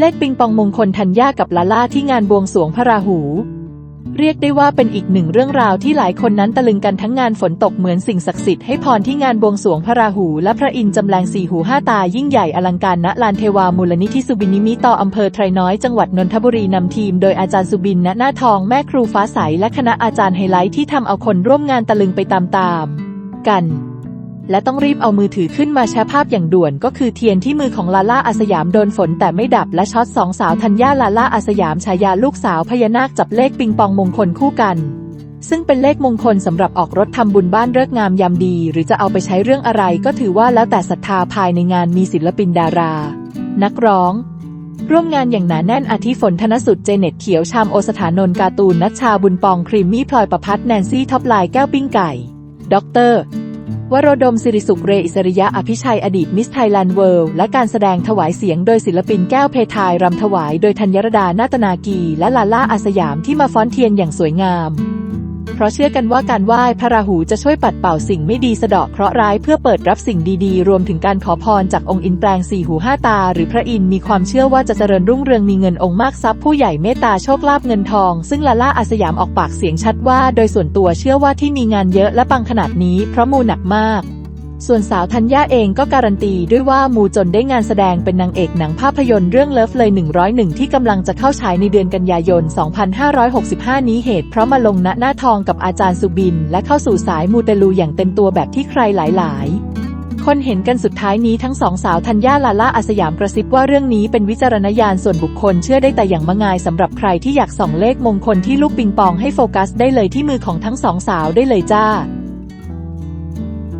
เลขปิงปองมงคลธัญญากับลาล่าที่งานบวงสรวงพระราหู เรียกได้ว่าเป็นอีกหนึ่งเรื่องราวที่หลายคนนั้นตะลึงกันทั้งงานฝนตกเหมือนสิ่งศักดิ์สิทธิ์ให้พรที่งานบวงสรวงพระราหู และพระอินทร์จำแรงสี่หูห้าตายิ่งใหญ่อลังการณลานเทวามูลนิธิสุบินนิมิตต่ออำเภอไทรน้อยจังหวัดนนทบุรีนำทีมโดยอาจารย์สุบินณหน้าทองแม่ครูฟ้าใสและคณะอาจารย์ไฮไลท์ที่ทำเอาคนร่วมงานตะลึงไปตามๆกัน และต้องรีบเอามือถือขึ้นมาแชร์ภาพอย่างด่วน ก็คือเทียนที่มือของลาล่าอาสยามโดนฝนแต่ไม่ดับและช็อตสองสาวธัญญาลาล่าอาสยามฉายาลูกสาวพญานาคจับเลขปิงปองมงคลคู่กัน ซึ่งเป็นเลขมงคลสำหรับออกรถทำบุญบ้านเลิกงามยามดี หรือจะเอาไปใช้เรื่องอะไรก็ถือว่าแล้วแต่ศรัทธาภายในงานมีศิลปินดารา นักร้องร่วมงานอย่างหนาแน่นอาทิฝนธนสุดเจเน็ตเขียวชามโอสถานนการ์ตูนนัชชาบุญปองครีมมี่พลอยประพัฒน์แนนซี่ท็อปไลน์แก้วปิ้งไก่ด็อกเตอร์ วโรดมสิริสุขเรอิสริยะอภิชัยอดีตมิสไทยแลนด์เวิลด์และการแสดงถวายเสียงโดยศิลปินแก้วเพทายรำถวายโดยธัญรดานาตนากี และลาล่าอาสยามที่มาฟ้อนเทียนอย่างสวยงาม เพราะเชื่อกันว่าการไหว้พระราหูจะช่วยปัดเป่าสิ่งไม่ดีสะเดาะเคราะห์ร้ายเพื่อเปิดรับสิ่งดีๆ รวมถึงการขอพรจากองค์อินแปลงสี่หูห้าตา หรือพระอินทร์มีความเชื่อว่าจะเจริญรุ่งเรืองมีเงินองค์มากทรัพย์ผู้ใหญ่เมตตาโชคลาภเงินทอง ซึ่งลาล่าอาสยามออกปากเสียงชัดว่า โดยส่วนตัวเชื่อว่าที่มีงานเยอะและปังขนาดนี้เพราะมูหนักมาก ส่วนสาวธัญญาเองก็การันตีด้วยว่ามูจนได้งานแสดงเป็นนางเอกหนังภาพยนตร์เรื่องเลิฟเลย 101 ที่กำลังจะเข้าฉายในเดือนกันยายน 2565 นี้เหตุเพราะมาลงณหน้าทองกับอาจารย์สุบิน และเข้าสู่สายมูเตลูอย่างเต็มตัวแบบที่ใครหลาย ๆคนเห็นกันสุดท้ายนี้ทั้งสองสาวธัญญาลาล่าอาสยามกระซิบว่าเรื่องนี้เป็นวิจารณญาณส่วนบุคคลเชื่อได้แต่อย่างมะงายสำหรับใครที่อยากส่องเลขมงคลที่ลูกปิงปองให้โฟกัสได้เลยที่มือของทั้งสองสาวได้เลยจ้า